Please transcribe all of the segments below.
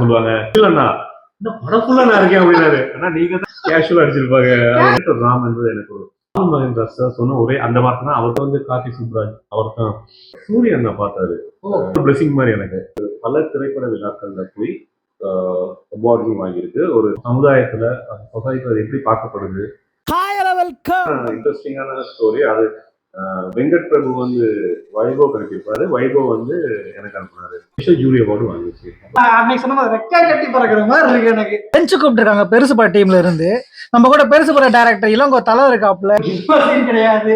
சொல்லுவாங்க. இல்லண்ணா இந்த நான் இருக்கேன் அப்படின்னாரு. ஆனா நீங்க தான் கேஷுவல் அடிச்சிருப்பாங்க. ராம் என்பது எனக்கு ஒரு ராம் மகேந்திரா சார் சொன்ன ஒரே அந்த வார்த்தை தான். அவர்தான் வந்து கார்த்திக் சுப்ராஜ் அவர் தான் சூரியன் நான் பார்த்தாரு. பிளஸிங் மாதிரி எனக்கு. பல திரைப்பட விழாக்கள்ல போய் அவார்டும் வாங்கியிருக்கு. ஒரு சமுதாயத்துல சொசைட்டில எப்படி பார்க்கப்படுது? வெல்கம் இன்ட்ரெஸ்டிங்கான ஸ்டோரி அது வெங்கட் பிரபு வந்து வைபவ் கணிப்பிருப்பாரு வைபவ் வந்து எனக்கு அனுப்புனாரு. ஜூரி அவார்டு வாங்கிச்சு அன்னைக்கு சொன்ன மாதிரி ரெக்கை கட்டி பறக்கிற மாதிரி இருக்கு எனக்கு. பெஞ்சு கூப்பிட்டுருக்காங்க பெருசுபா டீம்ல இருந்து. நம்ம கூட பெருசுபுற டைரக்டர் இளங்கோ தலை scene கிடையாது.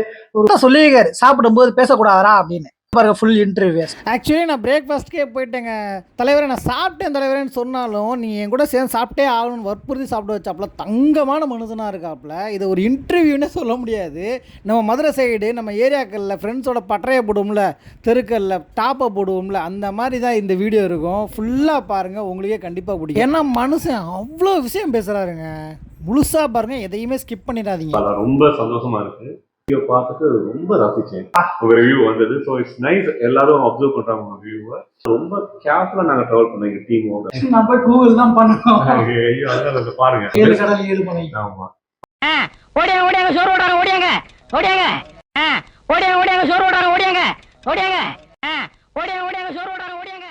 சொல்லியிருக்காரு சாப்பிடும்போது பேசக்கூடாதா அப்படின்னு. பாருங்க ஃபுல் இன்டர்வியூ ஆக்சுவலி நான் பிரேக்ஃபாஸ்ட்கே போயிட்டேங்க. தலைவரே நான் சாப்பிட்டேன் தலைவரேன்னு சொன்னாலும் நீ என் கூட சேர்ந்து சாப்பிட்டே ஆகணும்னு வற்புறுத்தி சாப்பிட வச்சாப்புல தங்கமான மனுஷனாக இருக்காப்புல இது ஒரு இன்டர்வியூன்னே சொல்ல முடியாது. நம்ம மதுரை சைடு நம்ம ஏரியாக்களில் ஃப்ரெண்ட்ஸோட பட்டறையை போடுவோம்ல தெருக்களில் டாப்பை போடுவோம்ல அந்த மாதிரி தான் இந்த வீடியோ இருக்கும். ஃபுல்லாக பாருங்கள் உங்களுக்கே கண்டிப்பாக பிடிக்கும். ஏன்னா மனுஷன் அவ்வளோ விஷயம் பேசுகிறாருங்க முழுசாக பாருங்கள் எதையுமே ஸ்கிப் பண்ணிடாதீங்க. ரொம்ப சந்தோஷமா இருக்கு. வீடியோ பார்த்துட்டு ரொம்ப ரசிச்சேன். உங்க ரிவ்யூ வந்தது. ஸோ இட்ஸ் நைஸ் எல்லாரும் அப்சர்வ் பண்றாங்க உங்க ரிவ்யூவை ரொம்ப கேர்ஃபுல்லா நாங்க ட்ராவல் பண்ணோம் எங்க டீமோட நான் போய் Google தான் பண்ணணும். ஐயோ அதான் அதை பாருங்க. ஏழு கடல் ஏழு மலை. ஆமா. ஓடியாங்க ஓடியாங்க சோறு ஓடாங்க ஓடியாங்க ஓடியாங்க. ஆ, ஓடியாங்க ஓடியாங்க சோறு ஓடாங்க ஓடியாங்க ஓடியாங்க. ஆ, ஓடியாங்க ஓடியாங்க சோறு ஓடாங்க ஓடியாங்க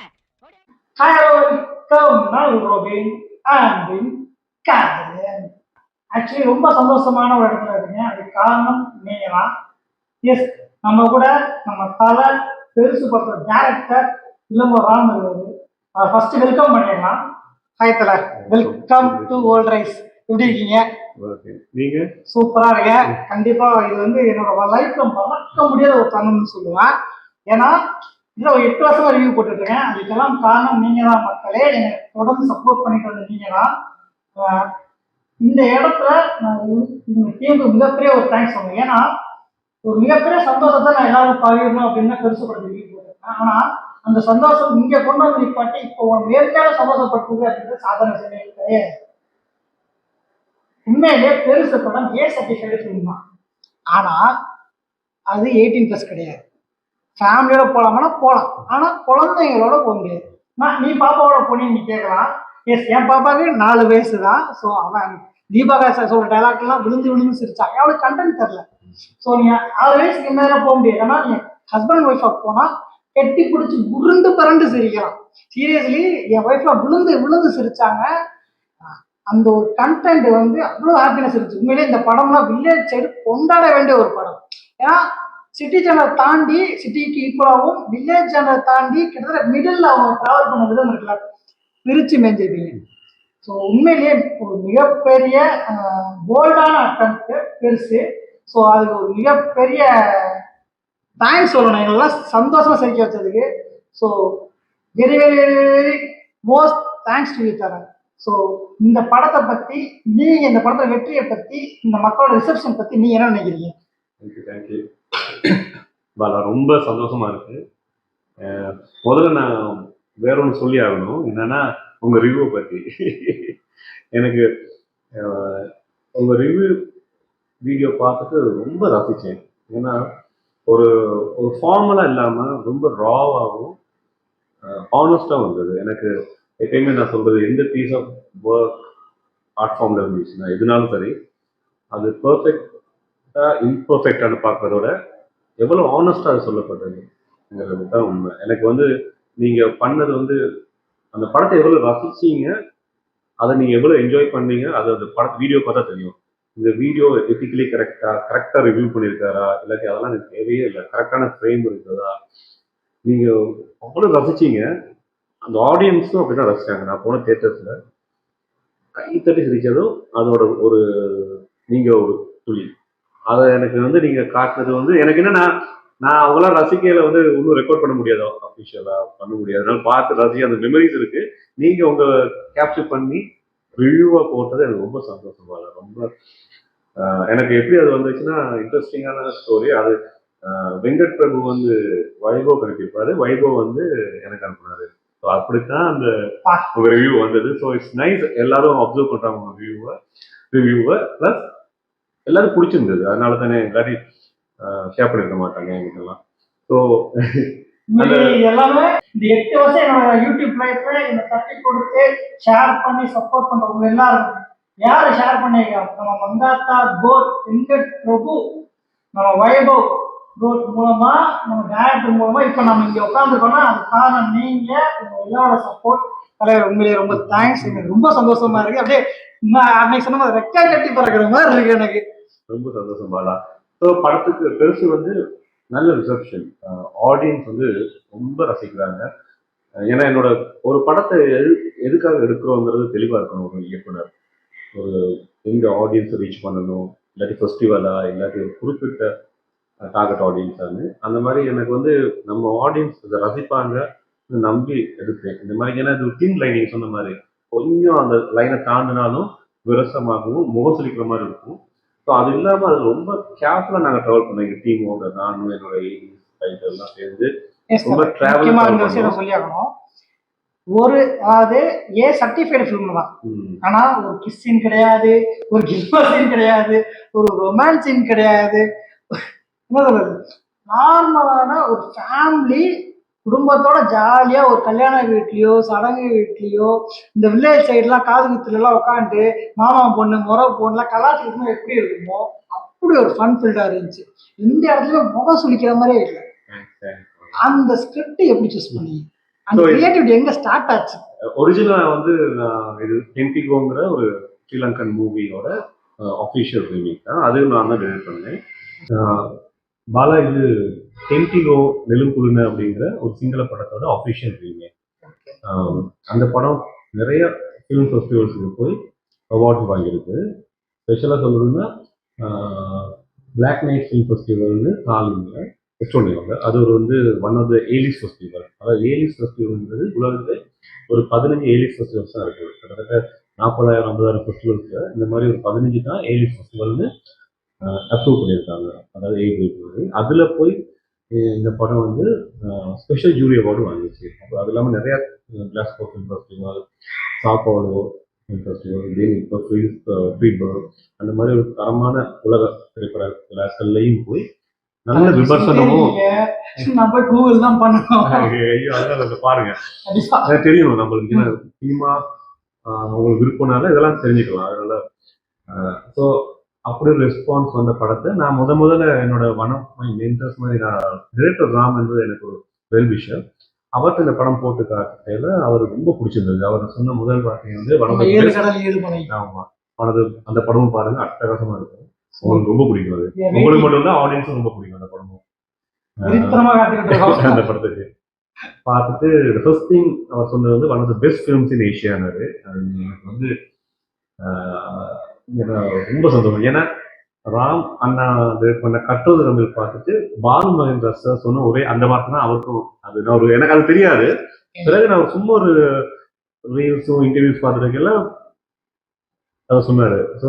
hello, welcome. நான் ரோபின் and in Actually ரொம்ப சந்தோஷமான ஒரு இடத்துல இருக்கீங்க. அதுக்கு காரணம் நீங்க தான் எஸ் நம்ம கூட நம்ம தலை பெருசு படுற டேரக்டர் இளங்கோ ராம் இருக்காரு ஃபர்ஸ்ட் வெல்கம் பண்ணிடலாம். ஹாய் தலை. வெல்கம் டு ஓல்ட் ரைஸ் எப்படி இருக்கீங்க? நீங்க? சூப்பரா இருக்க கண்டிப்பா இது வந்து என்னோட லைஃப்ல மறக்க முடியாத ஒரு தருணம்னு சொல்லுவேன். ஏன்னா இதுல ஒரு எட்டு வருஷமா ரிவ்யூ போட்டுட்டு இருக்கேன் அதுக்கெல்லாம் காரணம் நீங்க தான் மக்களே. என்னை தொடர்ந்து சப்போர்ட் பண்ணிட்டு வந்த நீங்க தான் இந்த இடத்துல நான் இந்த- டீமுக்கு மிகப்பெரிய ஒரு தேங்க்ஸ் சொல்லுவேன் ஏன்னா ஒரு மிகப்பெரிய சந்தோஷத்தை நான் எல்லாரும் பகிரணும் அப்படின்னு பெருசுப்படுத்தி ரிவ்யூ போட்டிருக்கேன் ஆனா அந்த சந்தோஷம் இங்க கொண்டு வந்து நிப்பாட்டி இப்போ உன் மேற்கால சந்தோஷப்படுத்துது அப்படின்றது சாதாரண விஷயமே கிடையாது. உண்மையிலே பெருசு படம் ஏ சர்டிஃபைடு ஃபிலிம் தான் ஆனா அது எயிட்டீன் ப்ளஸ் கிடையாது. ஃபேமிலியோட போலாமானா போகலாம் ஆனா குழந்தைங்களோட போக முடியாது. நான் நீ பாப்பாவோட போனீங்க நீ கேட்கலாம். எஸ் என் பாப்பாவுக்கு நாலு வயசு தான் ஸோ அவன் தீபாகா சார் சொல்ற டைலாக்லாம் விழுந்து விழுந்து சிரிச்சாங்க அவளுக்கு கண்டென்ட் தெரில ஸோ நீங்கள் ஆறு வயசுக்கு மேலே போக முடியாது. ஏன்னா நீ ஹஸ்பண்ட் ஒய்ஃபாக போனால் கெட்டி பிடிச்சி உருண்டு பரண்டு சிரிக்கலாம் சீரியஸ்லி என் ஒய்ஃப்லாம் விழுந்து விழுந்து சிரிச்சாங்க. அந்த ஒரு கண்டென்ட் வந்து அவ்வளோ ஹாப்பினஸ் இருந்துச்சு. உண்மையிலே இந்த படம்லாம் வில்லேஜ் சைடு கொண்டாட வேண்டிய ஒரு படம். ஏன்னா சிட்டி சேனல் தாண்டி சிட்டிக்கு ஈக்குவலாகவும் வில்லேஜ் சேனலை தாண்டி கிட்டத்தட்ட மிடில் அவங்க ட்ராவல் பண்ண விதம் இருக்குல்ல. பிரிச்சு மேஞ்சிருக்கீங்க ஸோ உண்மையிலேயே ஒரு மிகப்பெரிய போல்டான அட்டம்ப்ட் பெருசு. ஸோ அதுக்கு ஒரு மிகப்பெரிய தேங்க்ஸ் சொல்லணும். எங்களெல்லாம் சந்தோஷமாக சிரிக்க வச்சதுக்கு. So very very very very most thanks to you தரேன் ஸோ இந்த படத்தை பற்றி நீங்கள் இந்த படத்தோட வெற்றியை பற்றி இந்த மக்களோட ரிசப்ஷன் பற்றி நீங்கள் என்ன நினைக்கிறீங்க? தேங்க்யூ தேங்க்யூ பாலா ரொம்ப சந்தோஷமாக இருக்குது முதல்ல நான் வேற ஒன்று சொல்லி ஆகணும். என்னன்னா உங்க ரிவ்யூ பத்தி. எனக்கு உங்கள் உங்க ரிவ்யூ வீடியோ பார்த்துட்டு ரொம்ப ரசித்தேன் ஏன்னா ஒரு ஒரு ஃபார்மலாக இல்லாமல் ரொம்ப ராவாகவும் ஆனஸ்டாக வந்தது எனக்கு எப்பயுமே நான் சொல்கிறது எந்த பீஸ் ஆஃப் ஒர்க் ஆர்ட் ஃபார்மில் இருந்துச்சுன்னா எதுனாலும் சரி அது பர்ஃபெக்டாக இம்பர்ஃபெக்டான பார்க்கறதோட எவ்வளோ ஆனஸ்டாக அது சொல்லப்பட்டதுங்கிறது தான் உண்மை. எனக்கு வந்து நீங்க பண்ணது வந்து அந்த படத்தை எவ்வளோ ரசிச்சீங்க அதை நீங்க எவ்வளோ என்ஜாய் பண்ணீங்க அது அந்த படத்தை வீடியோ பார்த்தா தெரியும். இந்த வீடியோ எத்திக்கலி கரெக்டா கரெக்டாக ரிவ்யூ பண்ணியிருக்காரா இல்லாட்டி அதெல்லாம் எனக்கு தேவையே இல்லை கரெக்டான ஃப்ரேம் இருக்குதா? நீங்க அவ்வளோ ரசிச்சீங்க. அந்த ஆடியன்ஸும் அப்படிதான் ரசிச்சாங்க. நான் போன தேட்டர்ஸ்ல கை தட்டி சிரிச்சதும் அதோட ஒரு நீங்க ஒரு துளி. அதை எனக்கு வந்து நீங்க காட்டுறது வந்து எனக்கு என்னன்னா நான் அவங்களாம் ரசிக்கையில வந்து இன்னும் ரெக்கார்ட் பண்ண முடியாது அஃபிஷியலா பண்ண முடியாது. அதனால பார்த்து ரசிக்க அந்த மெமரிஸ் இருக்கு. நீங்க உங்க கேப்சர் பண்ணி ரிவ்யூவா போட்டது எனக்கு ரொம்ப சந்தோஷமா ரொம்ப எனக்கு எப்படி அது வந்துச்சுன்னா இன்ட்ரெஸ்டிங்கான ஸ்டோரி அது வெங்கட் பிரபு வந்து வைபவ் கணக்கிருப்பாரு. வைபவ் வந்து எனக்கு அனுப்புனாரு. ஸோ அப்படித்தான் அந்த உங்க ரிவ்யூ வந்தது. ஸோ இட்ஸ் நைஸ் எல்லாரும் அப்சர்வ் பண்றாங்க உங்க ரிவ்யூவை ரிவ்யூவை ப்ளஸ் எல்லாரும் பிடிச்சிருந்தது. அதனால தானே காட்டி ஷேர் பண்ணிருக்க மாட்டாங்க என்கிட்டலாம். ஸோ எல்லாமே இந்த எட்டு வருஷம் என்னோட யூடியூப் லைஃப்ல தட்டி கொடுத்து ஷேர் பண்ணி சப்போர்ட் பண்றவங்க எல்லாரும். யாரு ஷேர் பண்ணிருக்காங்க நம்ம மங்காத்தா கோட் வெங்கட் பிரபு நம்ம வைபவ் கோட் மூலமா நம்ம டேரக்டர் மூலமா இப்ப நம்ம இங்க உட்காந்துருக்கோம்னா அது காரணம் நீங்க உங்க எல்லாரோட சப்போர்ட் தலைவர் ரொம்ப தேங்க்ஸ் எனக்கு ரொம்ப சந்தோஷமா இருக்கு. அப்படியே நான் அன்னைக்கு சொன்ன மாதிரி ரெக்கா கட்டி பறக்கிற மாதிரி இருக்கு எனக்கு. ரொம்ப சந்தோஷம் பாலா. ஸோ படத்துக்கு பெருசு வந்து நல்ல ரிசப்ஷன் ஆடியன்ஸ் வந்து ரொம்ப ரசிக்கிறாங்க. ஏன்னா என்னோட ஒரு படத்தை எது எதுக்காக எடுக்கிறோங்கிறது தெளிவாக இருக்கணும் ஒரு இயக்குனர். ஒரு எங்க ஆடியன்ஸை ரீச் பண்ணணும் இல்லாட்டி ஃபெஸ்டிவலா இல்லாட்டி ஒரு குறிப்பிட்ட டார்கெட் ஆடியன்ஸான்னு அந்த மாதிரி எனக்கு வந்து நம்ம ஆடியன்ஸ் இதை ரசிப்பாங்க நம்பி எடுப்பேன் இந்த மாதிரி ஏன்னா இது டீம் லைன் சொன்ன மாதிரி. கொஞ்சம் அந்த லைனை தாண்டினாலும் விரசமாகவும் முகசலிக்கிற மாதிரி இருக்கும். ஸோ அது இல்லாமல் அது ரொம்ப கேர்ஃபுல்லாக நாங்கள் ட்ராவல் பண்ணோம். எங்கள் டீமோட நானும் என்னோட ரைட்டர் எல்லாம் சேர்ந்து. ரொம்ப முக்கியமா இந்த. விஷயம் சொல்லி ஆகணும் ஒரு அதாவது ஏ சர்டிஃபைடு ஃபிலிம் தான். ம், ஆனா ஒரு கிஸ் சீன் கிடையாது ஒரு கில்மர் சீன் கிடையாது ஒரு ரொமான்ஸ் சீன் கிடையாது. என்ன சொல்றது? நார்மலான ஒரு ஃபேமிலி குடும்பத்தோட ஜாலியா ஒரு கல்யாண வீட்லயோ சடங்கு வீட்லயோ இந்த வில்லேஜ் சைடுலாம் காது குத்துல எல்லாம் உட்காந்துட்டு மாமா பொண்ணு முறை பொண்ணுலாம் கலாச்சாரமா எப்படி இருக்குமோ அப்படி ஒரு ஃபன் ஃபில்டா இருந்துச்சு. எந்த இடத்துலயும் முகம் சுளிக்கிற மாதிரியே இல்லை. அந்த ஸ்கிரிப்ட் எப்படி சூஸ் பண்ணீங்க? அந்த கிரியேட்டிவிட்டி எங்க ஸ்டார்ட் ஆச்சு? ஒரிஜினலா வந்து இது டென்டிகோங்கிற ஒரு ஸ்ரீலங்கன் மூவியோட அஃபிஷியல் ரீமேக் தான். அதையும் நான் தான் டெலிட் பண்ணேன். பாலா இது டென்டிகோ நெலுங்குழுன அப்படிங்கிற ஒரு சிங்கள படத்தோட அஃபிஷியல் ரீமேக் அந்த படம் நிறைய ஃபிலிம் ஃபெஸ்டிவல்ஸுக்கு போய் அவார்ட்ஸ் வாங்கியிருக்கு. ஸ்பெஷலாக சொல்லணும்னா பிளாக் நைட் ஃபிலிம் ஃபெஸ்டிவல்னு காலிங்க எஸ்டோனியாவில் அது ஒரு வந்து one of the A list festival அதாவது ஏலிஸ் ஃபெஸ்டிவல்ன்றது உலகத்தில் ஒரு பதினஞ்சு ஏலிஸ் ஃபெஸ்டிவல்ஸ் தான் இருக்குது கிட்டத்தட்ட நாற்பதாயிரம் ஐம்பதாயிரம் ஃபெஸ்டிவல்ஸில் இந்த மாதிரி ஒரு பதினஞ்சு தான் ஏலிஸ் ஃபெஸ்டிவல்னு அப்ரூவ் பண்ணியிருக்காங்க. அதாவது ஏ கிரேட் அதில் போய் இந்த படம் வந்து ஸ்பெஷல் ஜூரி அவார்டு வாங்கிச்சு. அப்புறம் அது இல்லாமல் நிறையா கிளாஸ்கோ ஃபிலிம் ஃபெஸ்டிவல் சாப்பாடோ ஃபிலிம் ஃபெஸ்டிவல் தென் இப்போ ஃப்ரீ ஃப்ரீபர்க் அந்த மாதிரி ஒரு தரமான உலக திரைப்பட விழாக்கள்லையும் போய் நல்ல விமர்சனமும் போய் கூகுள் தான் பண்ணணும். ஐயோ அதெல்லாம் அதை பாருங்க. தெரியும் நம்மளுக்கு. ஏன்னா சினிமா உங்களுக்கு விருப்பம்னால இதெல்லாம் தெரிஞ்சுக்கலாம். அதனால ஸோ அப்படி ஒரு ரெஸ்பான்ஸ் வந்த படத்தை நான் முத முதல்ல என்னோட ஒன் ஆஃப் மை மென்டர்ஸ் மாதிரி நான் டிரெக்டர் ராம் என்பது எனக்கு ஒரு வெல் விஷயம் அவர்கிட்ட இந்த படம் போட்டு காட்டையில அவருக்கு ரொம்ப பிடிச்சிருந்தது. அவர் சொன்ன முதல் வார்த்தை வந்து மலை. ஆமா. அந்த படமும் பாருங்க அட்டகாசமா இருக்கும். உங்களுக்கு ரொம்ப பிடிக்கும் அது. உங்களுக்கு மட்டும் இல்ல ஆடியன்ஸும் ரொம்ப பிடிக்கும் அந்த படமும். அந்த படத்துக்கு. பார்த்துட்டு ஃபர்ஸ்ட் திங் அவர் சொன்னது வந்து one of the best films in ஏஷியானாரு எனக்கு வந்து ரொம்ப சந்தோஷம். ஏன்னா ராம் அண்ணா இது பண்ண கட்டுறது தமிழ் பார்த்துட்டு பாலு மகேந்திர சார் சொன்ன ஒரே அந்த வார்த்தை தான் அவருக்கும் அது நான் ஒரு எனக்கு அது தெரியாது. பிறகு நான் சும்மா ஒரு ரீல்ஸும் இன்டர்வியூஸ் பார்த்துருக்கெல்லாம் அதை சொன்னாரு. ஸோ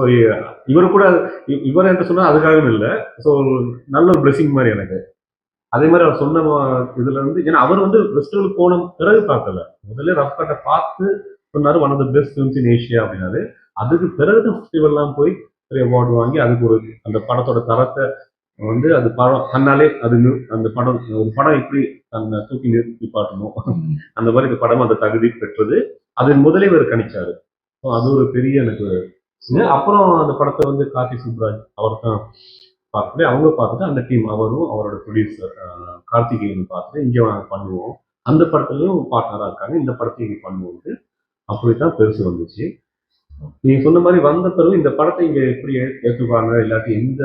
இவர் கூட இவர் என்ன சொன்னா அதுக்காகவும் இல்லை. ஸோ நல்ல ஒரு பிளெஸிங் மாதிரி எனக்கு. அதே மாதிரி அவர் சொன்ன இதுல இருந்து ஏன்னா அவர் வந்து ஃபெஸ்டிவல் போன பிறகு பார்க்கல. முதல்ல ரஃப் கட்டை பார்த்து சொன்னாரு one of the best films in Asia அப்படின்னாரு. அதுக்கு பிறகு ஃபெஸ்டிவல்லாம் போய் பெரிய அவார்டு வாங்கி அதுக்கு ஒரு அந்த படத்தோட தரத்தை வந்து அது படம் தன்னாலே அது அந்த படம் ஒரு படம் இப்படி தன்னை தூக்கி நிறுத்தி பாட்டணும் அந்த மாதிரி இந்த படம் அந்த தகுதி பெற்றது. அது முதலே இவர் கணிச்சாரு. ஸோ அது ஒரு பெரிய எனக்கு அப்புறம் அந்த படத்தை வந்து கார்த்திக் சுப்ராஜ் அவர் தான் பார்த்துட்டு அவங்க பார்த்துட்டு அந்த டீம் அவரும் அவரோட ப்ரொடியூசர் கார்த்திகேயன் பார்த்துட்டு இங்கே நாங்கள் பண்ணுவோம். அந்த படத்துலையும் பார்ட்னராக இருக்காங்க. இந்த படத்தையும் இங்கே பண்ணுவோம்ட்டு அப்படித்தான் பெருசு வந்துச்சு. நீங்க சொன்ன மாதிரி வந்த பிறகு இந்த படத்தை இங்க எப்படி ஏற்றுப்பாங்க இல்லாட்டி எந்த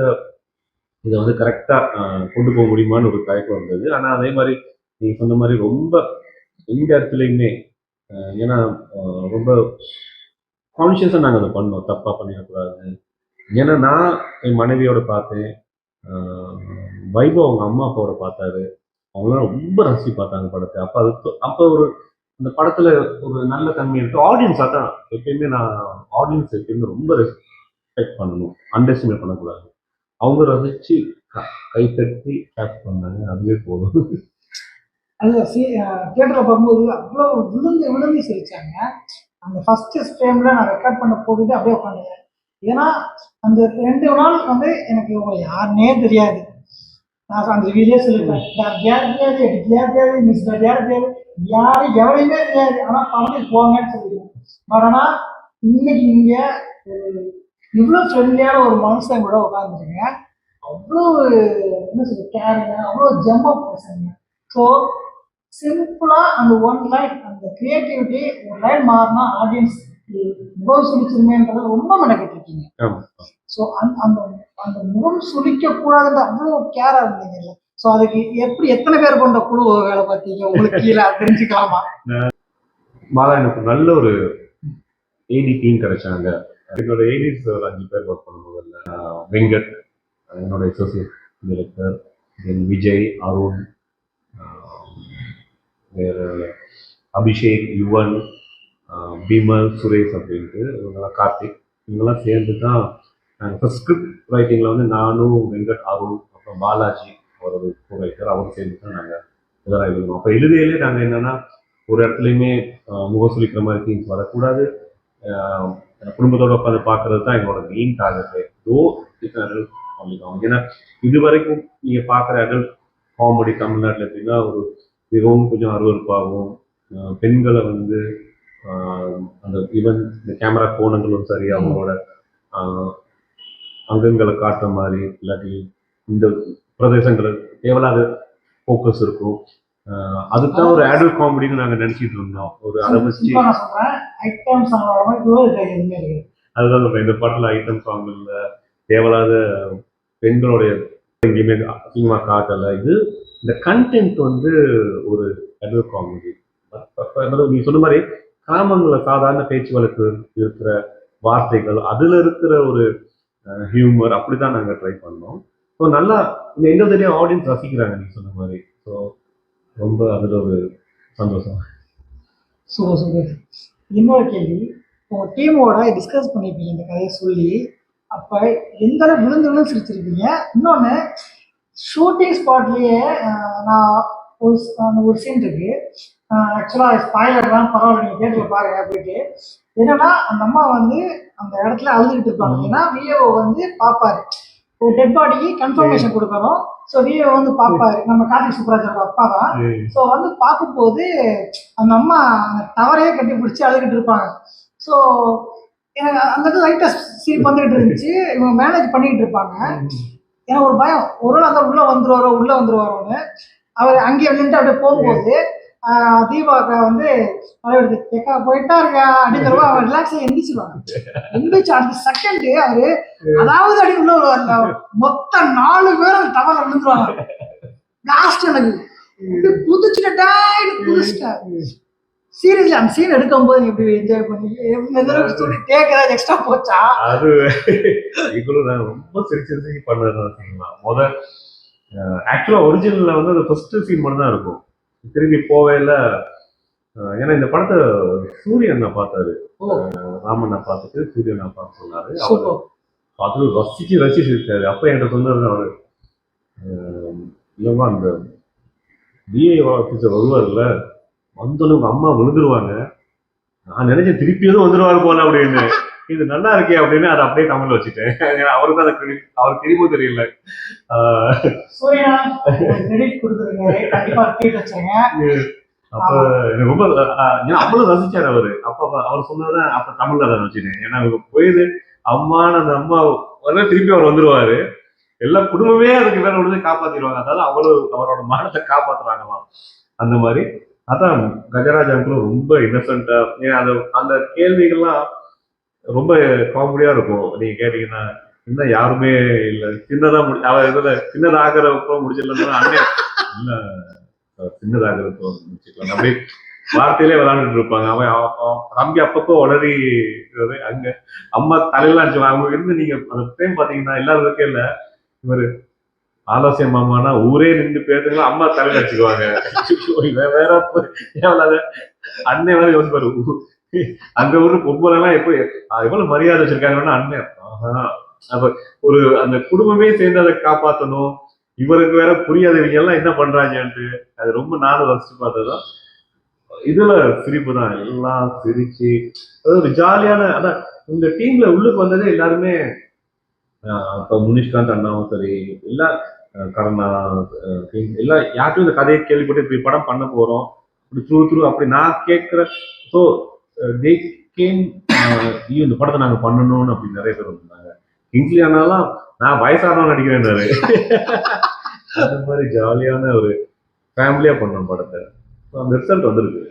இதை வந்து கரெக்டா கொண்டு போக முடியுமான்னு ஒரு தயக்கம் இருந்தது ஆனா அதே மாதிரி நீங்க சொன்ன மாதிரி ரொம்ப எந்த இடத்துலையுமே ஏன்னா ரொம்ப கான்சியஸாக நாங்கள் அதை பண்ணோம். தப்பாக பண்ணிடக்கூடாது. ஏன்னா நான் என் மனைவியோட பார்த்தேன். வைபவ் அவங்க அம்மா அப்பாவோட பார்த்தாரு. அவங்களாம் ரொம்ப ரசி பார்த்தாங்க படத்தை. அப்போ அது அப்போ ஒரு அந்த படத்துல ஒரு நல்ல தன்மை இருக்கு. ஆடியன்ஸ் அதான் எப்பயுமே நான் ஆடியன்ஸ் எப்பயுமே ரொம்ப ரெஸ்பெக்ட் பண்ணணும். அண்டர்ஸ்டிமேட் பண்ணக்கூடாது. அவங்க ரசிச்சு க- கைத்தட்டி கேப் பண்ணாங்க அதுவே போதும். அது தியேட்டர்ல பார்க்கும்போது அவ்வளோ விழுந்து விழுந்து சிரிச்சாங்க. அந்த ஃபர்ஸ்ட் ஸ்ட்ரீம்ல நான் ரெக்கார்ட் பண்ண போகுது அப்படியே உட்காந்துருக்கேன் ஏன்னா அந்த ரெண்டு நாள் வந்து எனக்கு இவங்க யாருன்னே தெரியாது. நான் அந்த வீடியோ சொல்லிட்டேன். யார் தெரியாது எனக்கு யார் தெரியாது மிஸ் யார் தெரியாது யாரும் எவனையுமே தெரியாது ஆனா படத்துக்கு போங்கன்னு சொல்லிடுவேன் பட் ஆனா இன்னைக்கு இங்க இவ்வளவு ஃப்ரெண்ட்லியான ஒரு மனுஷன் கூட உட்காந்துருங்க அவ்வளோ என்ன சொல்ற கேருங்க அவ்வளோ ஜம்மா பசங்க ஸோ சிம்பிளா அந்த ஒன் லைன் அந்த கிரியேட்டிவிட்டி ஒரு லைன் மாறினா ஆடியன்ஸ் முகம் சுழிச்சிருமேன்றத ரொம்ப மெனக்கிட்டு இருக்கீங்க. ஸோ அந்த அந்த அந்த முகம் சுழிக்க கூடாதுன்ற அவ்வளோ கேரா இருந்தீங்கல்ல. ஸோ அதுக்கு எப்படி எத்தனை பேர் கொண்ட குழு வேலை பார்த்தீங்க? உங்களுக்கு கீழே தெரிஞ்சுக்கலாமா? மாலா எனக்கு நல்ல ஒரு ஏடி டீம் கிடைச்சாங்க. என்னோட ஏடிஸ் ஒரு அஞ்சு பேர் ஒர்க் பண்ண முதல்ல வெங்கட் என்னோட associate director then Vijay Arun வேறு அபிஷேக் யுவன் பீமல் சுரேஷ் அப்படின்ட்டு இவங்கெல்லாம் கார்த்திக். இவங்கெல்லாம் சேர்ந்து தான் நாங்கள் ஃபஸ்ட் ஸ்கிரிப்ட் ரைட்டிங்கில் வந்து நானும் வெங்கட் அருண் அப்புறம் பாலாஜி ஒரு கோ ரைட்டர் அவர் சேர்ந்து தான் நாங்கள் இதெல்லாம் எழுதணும் அப்போ எழுதியிலே நாங்கள் என்னென்னா ஒரு இடத்துலையுமே ஆஹ் முகம் மாதிரி சீன்ஸ் வரக்கூடாது. குடும்பத்தோட உட்காந்து பார்க்கறது தான் எங்களோட மெயின் டார்கெட் தோ அடல்ட் ஏன்னா இது வரைக்கும் நீங்கள் பார்க்குற அடல்ட் காமெடி தமிழ்நாட்டில் எப்படின்னா ஒரு மிகவும் கொஞ்சம் அருவருப்பாகவும் பெண்களை வந்து அந்த ஈவன் இந்த கேமரா கோணங்களும் சரி அவங்களோட அங்கங்களை காட்டுற மாதிரி இல்லாட்டி இந்த பிரதேசங்களை தேவையில்லாத ஃபோக்கஸ் இருக்கும். அதுதான் ஒரு அடல்ட் காமெடின்னு நாங்கள் நினச்சிட்டு இருந்தோம். ஒரு இருக்கு அதுதான் சொல்றேன் இந்த பாட்டில் ஐட்டம் சாங் இல்லை தேவையில்லாத பெண்களுடைய எங்கேயுமே அசிங்கமா காட்டலை. இது இந்த கண்டென்ட் வந்து ஒரு அடல்ட் காமெடி நீ சொன்ன மாதிரி கிராமங்கள்ல சாதாரண பேச்சு வழக்கு இருக்கிற வார்த்தைகள் அதுல இருக்கிற ஒரு ஹியூமர் அப்படிதான் நாங்க ட்ரை பண்ணோம். ஸோ நல்லா இந்த எங்க தெரியும் ஆடியன்ஸ் ரசிக்கிறாங்க நீ சொன்ன மாதிரி. ஸோ ரொம்ப அதுல ஒரு சந்தோஷம். சூப்பர் சூப்பர் இன்னொரு கேள்வி. உங்க டீமோட டிஸ்கஸ் பண்ணிருப்பீங்க இந்த கதையை சொல்லி. அப்ப எந்த அளவு விழுந்து விழுந்து சிரிச்சிருப்பீங்க? இன்னொன்னு ஷூட்டிங் ஸ்பாட்லயே நான் ஒரு ஒரு சீன் இருக்கு. ஆக்சுவலாக ஸ்பாய்லர் தான் பரவாயில்ல நீங்கள் தேட்டரில் பாருங்க போயிட்டு. என்னன்னா அந்த அம்மா வந்து அந்த இடத்துல அழுதுகிட்டு இருப்பாங்க. ஏன்னா விஏஓ வந்து பார்ப்பாரு டெட் பாடிக்கு கன்ஃபர்மேஷன் கொடுக்கணும். ஸோ விஏஓ வந்து பார்ப்பாரு. நம்ம கார்த்திக் சுப்ராஜோட அப்பா தான் ஸோ வந்து பார்க்கும்போது அந்த அம்மா அந்த டவரையே கட்டி பிடிச்சி அழுதுகிட்டு இருப்பாங்க. ஸோ எனக்கு அந்த இடத்துல லைட்டாக சீன் வந்துகிட்டு இருந்துச்சு. இவங்க மேனேஜ் பண்ணிக்கிட்டு இருப்பாங்க. எனக்கு ஒரு பயம். ஒரு நாள் அந்த உள்ளே வந்துருவாரோ உள்ளே வந்துருவாரோன்னு. அவர் அங்கேயே நின்று அப்படியே போகும்போது ஆஹ் வந்து தலைவருக்கு கேக்கா போயிட்டா இருக்கா? அப்படிங்கிறப்ப அவர் ரிலாக்ஸாக எந்திரிச்சிருவாங்க எந்திரிச்சு அடுத்த செகண்ட் அவரு அதாவது அடி உள்ள அந்த மொத்த நாலு பேர் அந்த டவர் விழுந்துருவாங்க. லாஸ்ட் எனக்கு. புதுச்சுட்டா புதுச்சுட்டா சீரியஸ்லி அந்த சீன் எடுக்கும் போது எப்படி என்ஜாய் பண்ணி எந்த சொல்லி டேக் ஏதாவது எக்ஸ்ட்ரா போச்சா? அது இவ்வளவு நான் ரொம்ப சிரிச்சு சிரிச்சு முத ஆக்சுவலா ஒரிஜினல்ல வந்து அந்த ஃபர்ஸ்ட் சீன் மட்டும் தான் இருக்கும். திரும்பி போவேல ஏன்னா இந்த படத்தை சூரியன் பார்த்தாரு? ராமண்ணா பார்த்துட்டு சூரியன் பார்த்து சொன்னாரு. அவர் சூப்பர். பார்த்து ரசிச்சு ரசிச்சு இருக்காரு. அப்ப என்கிட்ட சொன்னது அவரு இல்லைம்மா அந்த பிஏ ஆஃபீஸர் வருவார்ல வந்தோன்னு உங்க அம்மா விழுந்துருவாங்க. நான் நினைச்சேன் திருப்பி எதுவும் வந்துருவாரு போல அப்படின்னு. இது நல்லா இருக்கே அப்படின்னு அதை அப்படியே தமிழ்ல வச்சுட்டேன். ஏன்னா அவருக்கு அந்த credit- அவருக்கு தெரியுமோ தெரியல. கிரெடிட் அப்ப எனக்கு ரொம்ப அவ்வளவு ரசிச்சாரு அவரு. அப்ப அவர் சொன்னதான் அப்ப தமிழ்ல அதை வச்சுட்டேன். ஏன்னா இவங்க போயிது அம்மான்னு அந்த அம்மா உடனே திருப்பி அவர் வந்துருவாரு. எல்லா குடும்பமே அதுக்கு வேற விழுந்து காப்பாத்திடுவாங்க. அதாவது அவ்வளவு அவரோட மானத்தை காப்பாத்துறாங்களாம் அந்த மாதிரி. அதான் கஜராஜ் ரொம்ப இன்னசென்ட்டா ஏன்னா அந்த அந்த கேள்விகள்லாம் ரொம்ப காமெடியா இருக்கும். நீங்க கேட்டீங்கன்னா இன்னும் யாருமே இல்ல. சின்னதா முடி அவ இதுல சின்னதாகிறப்போ முடிச்சிடலாம் அண்ணன் இல்ல. சின்னதாகிறப்போ முடிச்சுக்கலாம் அப்படியே வார்த்தையிலே விளாண்டுட்டு இருப்பாங்க. அவன் அவன் தம்பி அப்பப்போ உளறி அங்க. அம்மா தலையில அடிச்சுவாங்க அவங்க இருந்து நீங்க அந்த டைம் பாத்தீங்கன்னா எல்லாரும் இருக்கே இல்ல இவரு ஆலோசனை மாமானா ஊரே நின்று பேசுங்களா அம்மா தலையில அடிச்சுக்குவாங்க. வேற ஏன் தேவையில்லாத அண்ணன் வந்து யோசிப்பாரு. அந்த ஊர் பொம்பளைலாம் எப்போ எவ்வளவு மரியாதை வச்சிருக்காங்கன்னா அண்ணன் அப்ப ஒரு அந்த குடும்பமே சேர்ந்து அதை காப்பாத்தணும். இவருக்கு வேற புரியாதவங்க எல்லாம் என்ன பண்றாங்கன்ட்டு. அது ரொம்ப நாள் ரசிச்சு பார்த்ததுதான் இதுல சிரிப்பு தான். எல்லாம் சிரிச்சு. அது ஒரு ஜாலியான அதான் இந்த டீம்ல உள்ளுக்கு வந்ததே எல்லாருமே ஆஹ் இப்ப முனிஷ்காந்த் அண்ணாவும் சரி எல்லா அஹ் கருணா எல்லாம் யார்ட்டும் இந்த கதையை கேள்விப்பட்டு இப்படி படம் பண்ண போறோம். இப்படி த்ரூ த்ரூ அப்படி நான் கேட்குற ஸோ தே கேம் ஐயோ இந்த படத்தை நாங்கள் பண்ணணும்னு அப்படி நிறைய பேர் வந்திருந்தாங்க. கிங்ஸ்லி ஆனாலும் நான் வயசானவன் நடிக்கிறேன்னாரு அந்த மாதிரி ஜாலியான ஒரு ஃபேமிலியாக பண்ணோம் படத்தை. அந்த ரிசல்ட் வந்துருக்கு.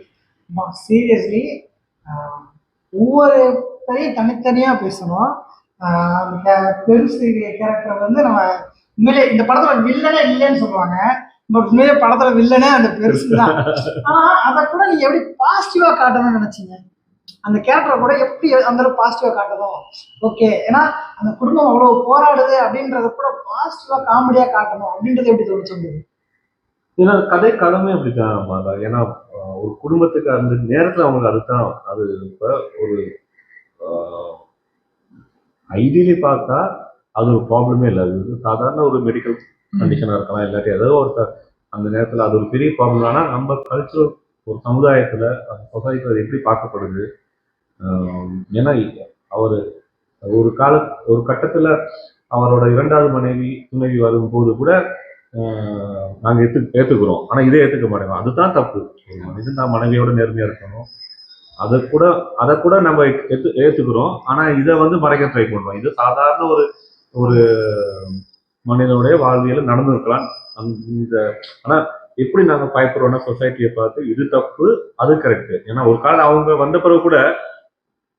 சீரியஸ்லி ஒவ்வொரு பேரையும் தனித்தனியாக பேசணும். அந்த கே- பெருசு கேரக்டர் வந்து நம்ம உண்மையிலே இந்த படத்துல வில்லனே இல்லைன்னு சொல்லுவாங்க. பட் உண்மையிலே படத்துல வில்லனே அந்த பெருசு தான். ஆனால் அதை கூட நீங்க எப்படி பாசிட்டிவா காட்டணும்னு நினைச்சீங்க? அந்த கேரக்டரை கூட எப்படி அந்த அளவுக்கு பாசிட்டிவா காட்டணும் ஓகே ஏன்னா அந்த குடும்பம் அவ்வளவு போராடுது அப்படின்றத கூட பாசிட்டிவா காமெடியா காட்டணும். அப்படின்றது எப்படி தோணுச்சு உங்களுக்கு? ஏன்னா கதை களமே அப்படிதான் மாதா. ஏன்னா ஒரு குடும்பத்துக்கு அந்த நேரத்துல அவங்களுக்கு அதுதான். அது இப்ப ஒரு ஐடியலி பார்த்தா அது ஒரு ப்ராப்ளமே இல்லை. அது வந்து சாதாரண ஒரு மெடிக்கல் கண்டிஷனாக இருக்கலாம் இல்லாட்டி ஏதோ ஒரு அந்த நேரத்தில் அது ஒரு பெரிய ப்ராப்ளம் ஆனால் நம்ம கல்ச்சர் ஒரு சமுதாயத்தில் சொசைட்டியில் அது எப்படி பார்க்கப்படுது ஏன்னா அவர் ஒரு கால ஒரு கட்டத்தில் அவரோட இரண்டாவது மனைவி துணைவி வரும்போது கூட நாங்கள் ஏற்று ஏற்றுக்கிறோம் ஆனால் இதை ஏற்றுக்க மாட்டோம். அதுதான் தப்பு. ஒரு மனிதன் தான் மனைவியோட நேர்மையாக இருக்கணும். அதை கூட அதை கூட நம்ம ஏற்று ஏற்றுக்கிறோம் ஆனால் இதை வந்து மறைக்க ட்ரை பண்ணுறோம் இது சாதாரண ஒரு ஒரு மனிதனுடைய வாழ்வியல் நடந்திருக்கலாம். அந்த ஆனால் எப்படி நாங்க பயப்படுறோம்னா சொசைட்டியை பார்த்து இது தப்பு அது கரெக்ட் ஏன்னா ஒரு காலம் அவங்க வந்த பிறகு கூட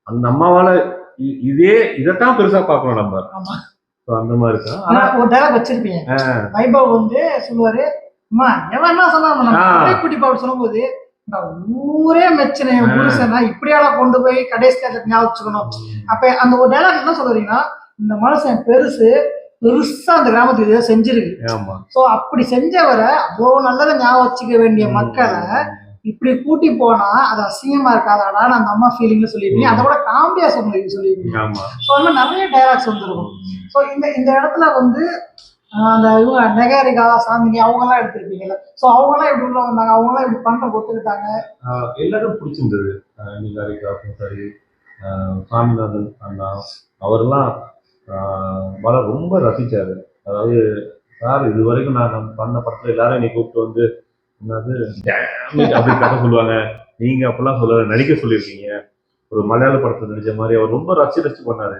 அந்த அம்மாவால இதே இதைத்தான் பெருசா பார்க்கணும் நம்ம. அந்த மாதிரி தான். ஆனா ஒரு டைலாக் வச்சிருப்பீங்க. வைபவ் வந்து சொல்லுவாரு அம்மா எவன் என்ன சொன்னா. குட்டி பாவட் சொல்லும்போது ஊரே மெச்சனை என் ஆ. புருஷனா இப்படியால கொண்டு போய் கடைசி ஞாபகம் வச்சுக்கணும். அப்ப அந்த ஒரு டைலாக் என்ன சொல்றீங்கன்னா இந்த மனுஷன் பெருசு பெருசா அந்த கிராமத்துக்கு ஏதோ செஞ்சிருக்கு. சோ அப்படி செஞ்சவரை அவ்வளவு நல்லதை ஞாபகம் வச்சுக்க வேண்டிய மக்களை இப்படி கூட்டி போனா அது அசிங்கமா இருக்காதாடான்னு அந்த அம்மா ஃபீலிங்ல சொல்லிருக்கீங்க அதை கூட காமெடியா சொன்னீங்க சொல்லிருக்கீங்க ஆமா. ஸோ அந்த நிறைய டைலாக்ஸ் வந்துருக்கும். ஸோ இந்த இந்த இடத்துல வந்து அந்த இவங்க நெகாரிகா சாந்தினி அவங்கெல்லாம் எடுத்திருப்பீங்கல்ல. ஸோ அவங்கெல்லாம் இப்படி உள்ள வந்தாங்க? அவங்கெல்லாம் இப்படி பண்ற ஒத்துக்கிட்டாங்க? எல்லாரும் பிடிச்சிருந்தது. நீலாரிகாவும் சரி சாமிநாதன் அண்ணா அவரெல்லாம் ஆஹ் ரொம்ப ரசித்தார் அதாவது சார் இது வரைக்கும் நான் பண்ண படத்தில் எல்லாரும் என்னை கூப்பிட்டு வந்து என்னது அப்படி கதை சொல்லுவாங்க. நீங்கள் அப்பெல்லாம் சொல்ல நடிக்க சொல்லியிருக்கீங்க. ஒரு மலையாள படத்தை நடித்த மாதிரி அவர் ரொம்ப ரசி ரசிச்சு பண்ணாரு.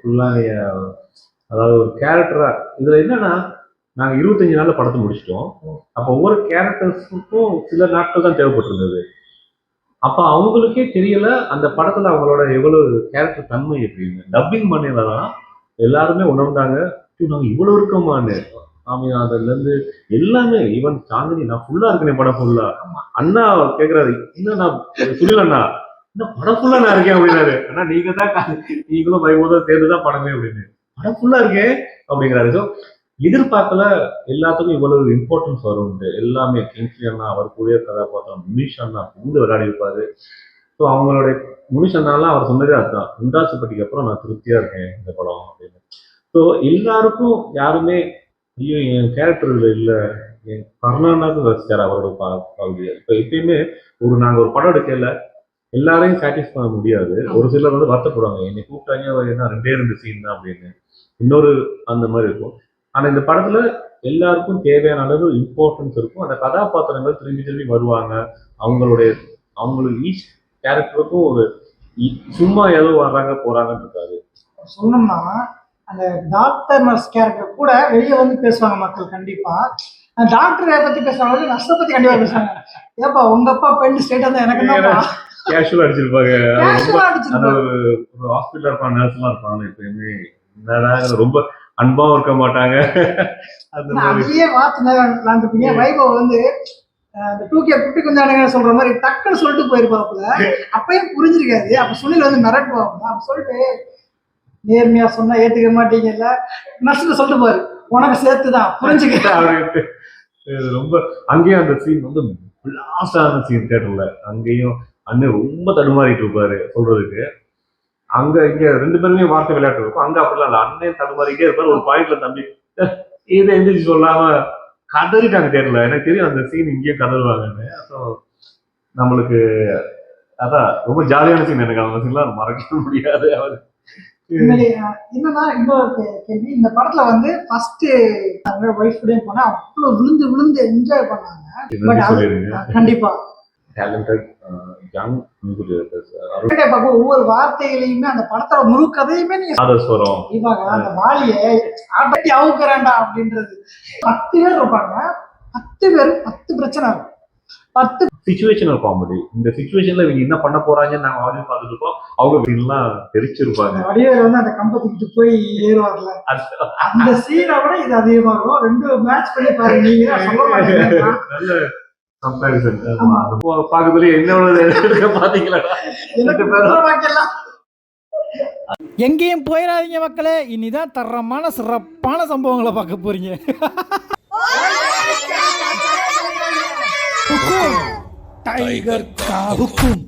ஃபுல்லாக அதாவது ஒரு கேரக்டராக இதில் என்னன்னா நாங்கள் இருபத்தஞ்சு நாளில் படத்தை முடிச்சிட்டோம். அப்போ ஒவ்வொரு கேரக்டர்ஸுக்கும் சில நாட்கள் தான் தேவைப்பட்டிருந்தது. அப்போ அவங்களுக்கே தெரியல அந்த படத்துல அவங்களோட எவ்வளவு கேரக்டர் தன்மை எப்படின்னு டப்பிங் பண்ணல எல்லாருமே உணர்ந்தாங்க. நாங்கள் இவ்வளோ இருக்கோமான்னு. சாமிநாதன்ல இருந்து எல்லாமே ஈவன் சாந்தினி நான் ஃபுல்லா இருக்கேன் படம் ஃபுல்லா அண்ணா கேட்குறாரு என்ன நான் சுனில் அண்ணா. இன்னும் படம் ஃபுல்லா நான் இருக்கேன் அப்படின்னாரு. அண்ணா நீங்க தான் நீங்களும் வைபோதும் சேர்ந்து தான் படமே அப்படின்னு. படம் ஃபுல்லா இருக்கேன் அப்படிங்கிறாரு. ஸோ எதிர்பார்க்கல எல்லாத்துக்கும் இவ்வளவு இம்பார்ட்டன்ஸ் வரும் எல்லாமே கிங்ஸ்லி அண்ணா அவர் கூடிய கதாபாத்திரம் முனிஷ் அண்ணா புகுந்து விளையாடி இருப்பாரு. ஸோ அவங்களுடைய முனிஷ் அண்ணாலாம் அவர் சொன்னதே அதுதான். உண்டாசுப்பட்டிக்கு அப்புறம் நான் திருப்தியா இருக்கேன் இந்த படம் அப்படின்னு. ஸோ எல்லாருக்கும் யாருமே ஐயோ என் கேரக்டர் இல்லை. என் கருணாநாக்கு ரசிச்சார் அவரோட பா- பகுதியை இப்போ எப்பயுமே ஒரு நாங்கள் ஒரு படம் எடுக்கல. எல்லாரையும் சாட்டிஸ் பண்ண முடியாது. ஒரு சிலர் வந்து வருத்தப்படுவாங்க. என்னை கூப்பிட்டாங்க அவர் என்ன ரெண்டே ரெண்டு சீன் தான் அப்படின்னு. இன்னொரு அந்த மாதிரி இருக்கும். ஆனா இந்த படத்துல எல்லாருக்கும் தேவையான அளவு இம்பார்ட்டன்ஸ் இருக்கும். அந்த கதாபாத்திரங்கள் திரும்பி திரும்பி வருவாங்க. அவங்களுடைய அவங்களுக்கு ஈச் கேரக்டருக்கும் ஒரு சும்மா ஏதோ வர்றாங்க போறாங்கன்னு இருக்காது. சொன்னோம்னா அந்த டாக்டர் நர்ஸ் கேரக்டர் கூட வெளியே வந்து பேசுவாங்க மக்கள் கண்டிப்பா. டாக்டரை பத்தி பேசுறாங்க நர்ஸை பத்தி கண்டிப்பா பேசுவாங்க. ஏப்பா உங்க அப்பா பெண் ஸ்டேட் தான் எனக்கு என்னப்பா? கேஷுவலா அடிச்சிருப்பாங்க. அது ஒரு ஹாஸ்பிட்டல் இருப்பாங்க நர்ஸ் எல்லாம் இருப்பாங்க எப்பயுமே. ரொம்ப அன்பாவும் இருக்க மாட்டாங்க. அந்த நான் மாதிரி. அதையே மாத்து விளாண்டுருப்பீங்க வைபவ் வந்து இந்த டூ கே குட்டி குஞ்சானுங்க சொல்ற மாதிரி டக்குன்னு சொல்லிட்டு போயிருப்பாப்புல. அப்பயும் புரிஞ்சிருக்காது. அப்ப சுனில் வந்து மிரட்டுவாங்க அப்ப சொல்லிட்டு நேர்மையா சொன்னா ஏத்துக்க மாட்டீங்கல்ல. நர்ஸ்ல சொல்லிட்டு பாரு உனக்கு சேர்த்துதான். புரிஞ்சுக்கிட்ட அவருக்கு இது ரொம்ப அங்கேயும் அந்த சீன் வந்து பிளாஸ்டான சீன் தேட்டர்ல அங்கேயும் அண்ணன் ரொம்ப தடுமாறிட்டு இருப்பாரு சொல்றதுக்கு. அங்க இங்க ரெண்டு பேருமே வார்த்தை விளையாட்டு இருக்கும். அங்க அப்படிலாம் இல்ல. அண்ணன் தடுமாறிட்டே இருப்பாரு. ஒரு பாயிண்ட்ல தம்பி "அஹ், இதை எந்திரிச்சு சொல்லாம கதறிட்டாங்க தேட்டர்ல எனக்கு தெரியும் அந்த சீன் இங்கேயும் கதறுவாங்கன்னு. ஸோ நம்மளுக்கு அதான் ரொம்ப ஜாலியான சீன் எனக்கு. அந்த சீன்லாம் மறக்க முடியாது. அவர் என்னன்னா இன்னொரு கே- கேள்வி. இந்த படத்துல வந்து ஃபர்ஸ்ட் ஒய்ஃப் கூட போனா அவ்வளவு விழுந்து விழுந்து என்ஜாய் பண்ணாங்க. கண்டிப்பா. யங் ஒவ்வொரு வார்த்தைகளையுமே அந்த படத்தோட முழு கதையுமே நீங்க நாதஸ்வரம் சொல்லிப்பாங்க அந்த வாலியை ஆட்டி அவுக்குறேன்டா அப்படின்றது. பத்து பேர் இருப்பாங்க. பத்து பேர் பத்து பிரச்சனை இருக்கும். பத்து சுச்சுவேஷனல் காமெடி இந்த சுச்சுவேஷன்ல இவங்க என்ன பண்ண போறாங்கன்னு நாங்க ஆடியன்ஸ் பார்த்துட்டு இருக்கோம். அவங்க எல்லாம் தெரிச்சிருப்பாங்க. வடிவேல் வந்து அந்த கம்பத்துக்கிட்டு போய் ஏறுவார்ல. அந்த சீனை விட இது அதிகமாகும் ரெண்டு மேட்ச் பண்ணி பாருங்க நீங்க கம்பேரிசன் பாத்தீங்களா எனக்கு எங்கேயும் போயிடாதீங்க மக்களே. இனிதான் தரமான சிறப்பான சம்பவங்களை பார்க்க போறீங்க. டைகர் கா ஹுக்கும்.